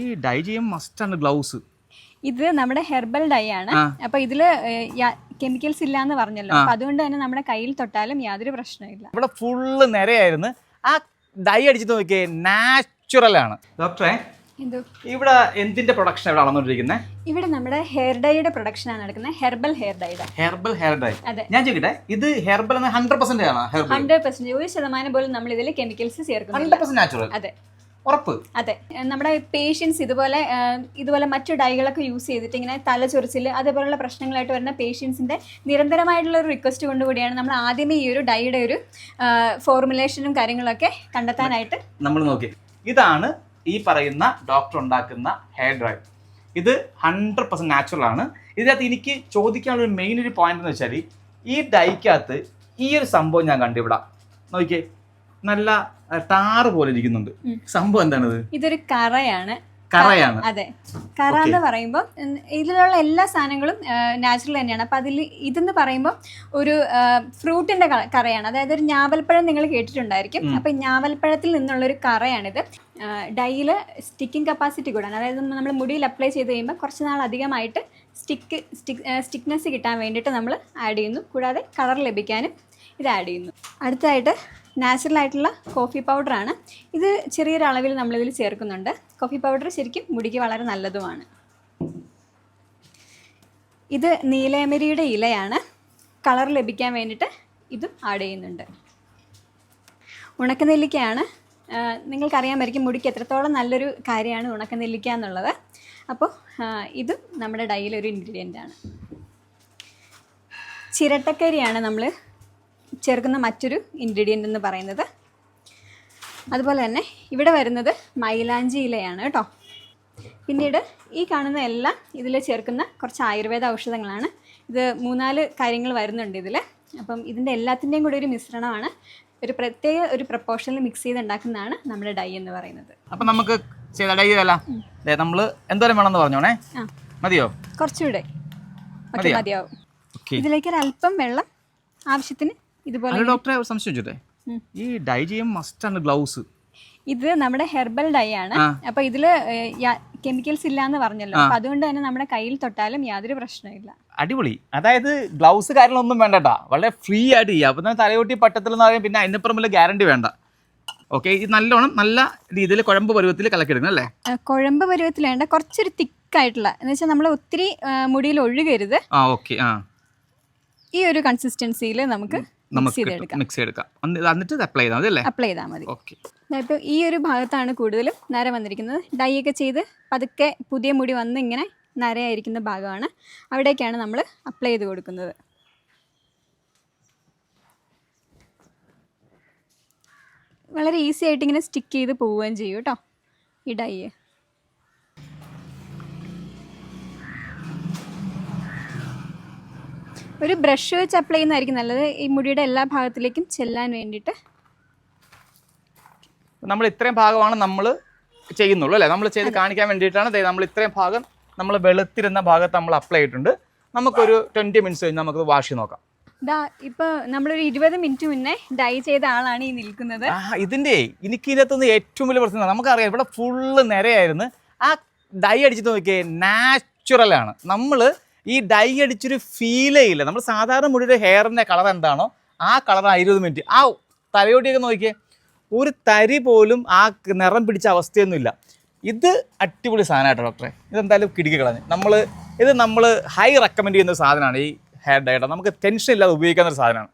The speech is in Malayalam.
ഈ ഡൈ ചെയ്യാൻ മസ്റ്റ് ആണ് ഗ്ലൗസ്. ഇത് നമ്മുടെ ഹെർബൽ ഡൈ ആണ്. അപ്പൊ ഇതിൽ കെമിക്കൽസ് ഇല്ല എന്ന് പറഞ്ഞല്ലോ അപ്പൊ അതുകൊണ്ട് തന്നെ നമ്മുടെ കയ്യിൽ തൊട്ടാലും യാതൊരു പ്രശ്നമില്ല ഇവിടെ ഫുള്ള് നിരയായിരുന്നു. ആ ഡൈ അടിച്ച് നോക്കിയേ നാച്ചുറൽ ആണ്. ഡോക്ടറെ ഇവിടെ എന്തിന്റെ പ്രൊഡക്ഷൻ ഇവിടെ അളന്നുകൊണ്ടിരിക്കുന്നത് ഇവിടെ നമ്മുടെ ഹെയർ ഡൈയുടെ പ്രൊഡക്ഷൻ ആണ് നടക്കുന്നത്. ഹെർബൽ ഹെയർ ഡൈയുടെ ഹെർബൽ ഹെയർ ഡൈ. ഞാൻ ചോദിക്കട്ടെ ഇത് ഹെർബൽ ഹൺഡ്രഡ് പെർസെന്റ് ആണ്? ഹൺഡ്രഡ് പെർസെന്റ് ഒരു ശതമാനം പോലും നമ്മൾ ഇതിൽ കെമിക്കൽസ് ചേർക്കുന്നില്ല. ഹൺഡ്രഡ് പെർസെന്റ് നാച്ചുറൽ അതെ. ഉറപ്പ്. അതെ. നമ്മുടെ പേഷ്യൻസ് ഇതുപോലെ ഇതുപോലെ മറ്റു ഡൈകളൊക്കെ യൂസ് ചെയ്തിട്ട് ഇങ്ങനെ തലചൊറിച്ചിൽ അതേപോലെയുള്ള പ്രശ്നങ്ങളായിട്ട് വരുന്ന പേഷ്യൻസിന്റെ നിരന്തരമായിട്ടുള്ള ഒരു റിക്വസ്റ്റ് കൊണ്ടുകൂടിയാണ് നമ്മൾ ആദ്യമേ ഈ ഒരു ഡൈയുടെ ഒരു ഫോർമുലേഷനും കാര്യങ്ങളൊക്കെ കണ്ടെത്താനായിട്ട് നമ്മൾ നോക്കി. ഇതാണ് ഈ പറയുന്ന ഡോക്ടർ ഉണ്ടാക്കുന്ന ഹെയർ ഡ്രൈ ഇത് ഹൺഡ്രഡ് പെർസെന്റ് നാച്ചുറൽ ആണ്. ഇതിനകത്ത് എനിക്ക് ചോദിക്കാനുള്ള ഒരു മെയിൻ ഒരു പോയിന്റ് എന്ന് വെച്ചാൽ ഈ ഡൈക്കകത്ത് ഈ ഒരു സംഭവം ഞാൻ കണ്ടു ഇവിടെ. നോക്കിയേ. നല്ല ടാറ് പോലെ ഇരിക്കുന്നുണ്ട്. സംഭവം എന്താണിത്? ഇതൊരു കറയാണ്. കറയാണ്. അതെ. കറ എന്ന് പറയുമ്പോൾ ഇതിലുള്ള എല്ലാ സാധനങ്ങളും നാച്ചുറൽ തന്നെയാണ്. അപ്പം അതിൽ ഇതെന്ന് പറയുമ്പോൾ ഒരു ഫ്രൂട്ടിന്റെ കറയാണ്. അതായത് ഒരു ഞാവൽപ്പഴം നിങ്ങൾ കേട്ടിട്ടുണ്ടായിരിക്കും. അപ്പം ഞാവൽപ്പഴത്തിൽ നിന്നുള്ളൊരു കറയാണിത്. ഡൈയിൽ സ്റ്റിക്കിംഗ് കപ്പാസിറ്റി കൂടാണ്. അതായത് നമ്മൾ മുടിയിൽ അപ്ലൈ ചെയ്ത് കഴിയുമ്പോൾ കുറച്ച് നാൾ അധികമായിട്ട് സ്റ്റിക്ക് സ്റ്റിക്ക് സ്റ്റിക്നെസ് കിട്ടാൻ വേണ്ടിയിട്ട് നമ്മൾ ആഡ് ചെയ്യുന്നു. കൂടാതെ കളർ ലഭിക്കാനും ഇത് ആഡ് ചെയ്യുന്നു. അടുത്തതായിട്ട് നാച്ചുറൽ ആയിട്ടുള്ള കോഫി പൗഡറാണ്. ഇത് ചെറിയൊരു അളവിൽ നമ്മളിതിൽ ചേർക്കുന്നുണ്ട്. കോഫി പൗഡർ ശരിക്കും മുടിക്ക് വളരെ നല്ലതുമാണ്. ഇത് നീലയമരിയുടെ ഇലയാണ്. കളർ ലഭിക്കാൻ വേണ്ടിയിട്ട് ഇതും ആഡ് ചെയ്യുന്നുണ്ട്. ഉണക്കനെല്ലിക്കയാണ്. നിങ്ങൾക്കറിയാമായിരിക്കും മുടിക്ക് എത്രത്തോളം നല്ലൊരു കാര്യമാണ് ഉണക്കനെല്ലിക്ക എന്നുള്ളത്. അപ്പോൾ ഇതും നമ്മുടെ ഡൈയിലൊരു ഇൻഗ്രീഡിയന്റ് ആണ് ചിരട്ടക്കരിയാണ് നമ്മൾ ചേർക്കുന്ന മറ്റൊരു ഇൻഗ്രീഡിയന്റ് എന്ന് പറയുന്നത് അതുപോലെ തന്നെ ഇവിടെ വരുന്നത് മൈലാഞ്ചി ഇലയാണ് കേട്ടോ. പിന്നീട് ഈ കാണുന്ന എല്ലാം ഇതിൽ ചേർക്കുന്ന കുറച്ച് ആയുർവേദ ഔഷധങ്ങളാണ്. ഇത് മൂന്നാൽ കാര്യങ്ങൾ വരുന്നുണ്ട് ഇതിൽ. അപ്പം ഇതിന്റെ എല്ലാത്തിന്റെയും കൂടെ ഒരു മിശ്രണമാണ്. ഒരു പ്രത്യേക ഒരു പ്രപ്പോർഷനിൽ മിക്സ് ചെയ്ത് ഉണ്ടാക്കുന്നതാണ് നമ്മുടെ ഡൈ എന്ന് പറയുന്നത്. അപ്പം നമുക്ക് ഡൈ ചെയ്തല്ല? നമ്മൾ എന്തോരം വേണമെന്ന് പറഞ്ഞോണേ? മതിയോ? കുറച്ചുകൂടെ? മതിയാവും. ഇതിലേക്ക് ഒരു അല്പം വെള്ളം ആവശ്യത്തിന് ഇതുപോലെ ഡോക്ടറെ സംശയം ഈ ഡൈ ചെയ്യാൻ മസ്റ്റ് ആണ് ഗ്ലൗസ്. ഇത് നമ്മുടെ ഹെർബൽ ഡൈ ആണ്. അപ്പൊ ഇതിൽ കെമിക്കൽസ് ഇല്ല എന്ന് പറഞ്ഞല്ലോ അപ്പൊ അതുകൊണ്ട് തന്നെ നമ്മുടെ കയ്യിൽ തൊട്ടാലും യാതൊരു പ്രശ്നമില്ല അടിപൊളി. അതായത് ഗ്ലൗസ് കാര്യങ്ങളൊന്നും വേണ്ടട്ടാ. വളരെ ഫ്രീ ആയിട്ട് ചെയ്യാം. അപ്പൊ തന്നെ തലയോട്ടി പട്ടത്തിൽ എന്ന് പറയുമ്പോൾ പിന്നെ അതിനപ്പുറം പുറമെ ഗ്യാരണ്ടി വേണ്ട. ഓക്കെ ഇത് നല്ലോണം നല്ല രീതിയിൽ കുഴമ്പ് പരുവത്തിൽ കലക്കിയെടുക്കണം അല്ലേ? കുഴമ്പ് പരുവത്തിൽ വേണ്ട. കുറച്ചൊരു തിക്കായിട്ടുള്ള എന്ന് വെച്ചാൽ നമ്മൾ ഒത്തിരി മുടിയിൽ ഒഴുകരുത്. ആ ഓക്കെ ആ. ഈ ഒരു കൺസിസ്റ്റൻസിയിൽ നമുക്ക് നമുക്ക് മിക്സ് ചെയ്തെടുക്കാം. എന്നിട്ട് അപ്ലൈ ചെയ്താൽ മതി അല്ലേ? അപ്ലൈ ചെയ്താൽ മതി. ഓക്കെ ഇപ്പോൾ ഈ ഒരു ഭാഗത്താണ് കൂടുതലും നര വന്നിരിക്കുന്നത്. ഡൈ ഒക്കെ ചെയ്ത് പതുക്കെ പുതിയ മുടി വന്ന് ഇങ്ങനെ നരയായിരിക്കുന്ന ഭാഗമാണ്. അവിടേക്കാണ് നമ്മൾ അപ്ലൈ ചെയ്ത് കൊടുക്കുന്നത്. വളരെ ഈസി ആയിട്ട് ഇങ്ങനെ സ്റ്റിക്ക് ചെയ്ത് പോവുകയും ചെയ്യും കേട്ടോ ഈ ഡൈ ഒരു ബ്രഷ് വെച്ച് അപ്ലൈ ചെയ്യുന്നതായിരിക്കും നല്ലത്. ഈ മുടിയുടെ എല്ലാ ഭാഗത്തിലേക്കും ചെല്ലാൻ വേണ്ടിയിട്ട്. നമ്മൾ ഇത്രയും ഭാഗമാണ് നമ്മൾ ചെയ്യുന്നുള്ളൂ അല്ലേ? നമ്മൾ ചെയ്ത് കാണിക്കാൻ വേണ്ടിയിട്ടാണ് നമ്മൾ ഇത്രയും ഭാഗം നമ്മൾ വെളുത്തിരുന്ന ഭാഗത്ത് നമ്മൾ അപ്ലൈ ചെയ്തിട്ടുണ്ട്. നമുക്കൊരു ട്വന്റി മിനിറ്റ്സ് കഴിഞ്ഞ് നമുക്ക് വാഷ് നോക്കാം. ഇപ്പൊ നമ്മളൊരു ഇരുപത് മിനിറ്റ് മുന്നേ ഡൈ ചെയ്ത ആളാണ് ഈ നിൽക്കുന്നത്. ആ ഇതിന്റെ എനിക്ക് ഇതിനകത്തുനിന്ന് ഏറ്റവും വലിയ പ്രശ്നം നമുക്കറിയാം ഇവിടെ ഫുള്ള് നിരയായിരുന്നു. ആ ഡൈ അടിച്ചിട്ട് നോക്കിയേ നാച്ചുറൽ ആണ്. നമ്മൾ ഈ ഡൈ അടിച്ചൊരു ഫീലേ ഇല്ല. നമ്മൾ സാധാരണ മുടിയുടെ ഹെയറിന്റെ കളർ എന്താണോ ആ കളർ ഇരുപത് മിനിറ്റ് ആ തലയോട്ടിയൊക്കെ നോക്കിയേ ഒരു തരി പോലും ആ നിറം പിടിച്ച അവസ്ഥയൊന്നുമില്ല ഇത് അടിപൊളി സാധനമായിട്ടോ ഡോക്ടറെ ഇതെന്തായാലും കിടുക്കി കളഞ്ഞ്. നമ്മൾ ഇത് നമ്മൾ ഹൈ റെക്കമെൻഡ് ചെയ്യുന്ന സാധനമാണ് ഈ ഹെയർ ഡൈയുടെ നമുക്ക് ടെൻഷൻ ഇല്ലാതെ ഉപയോഗിക്കാവുന്ന ഒരു സാധനമാണ്.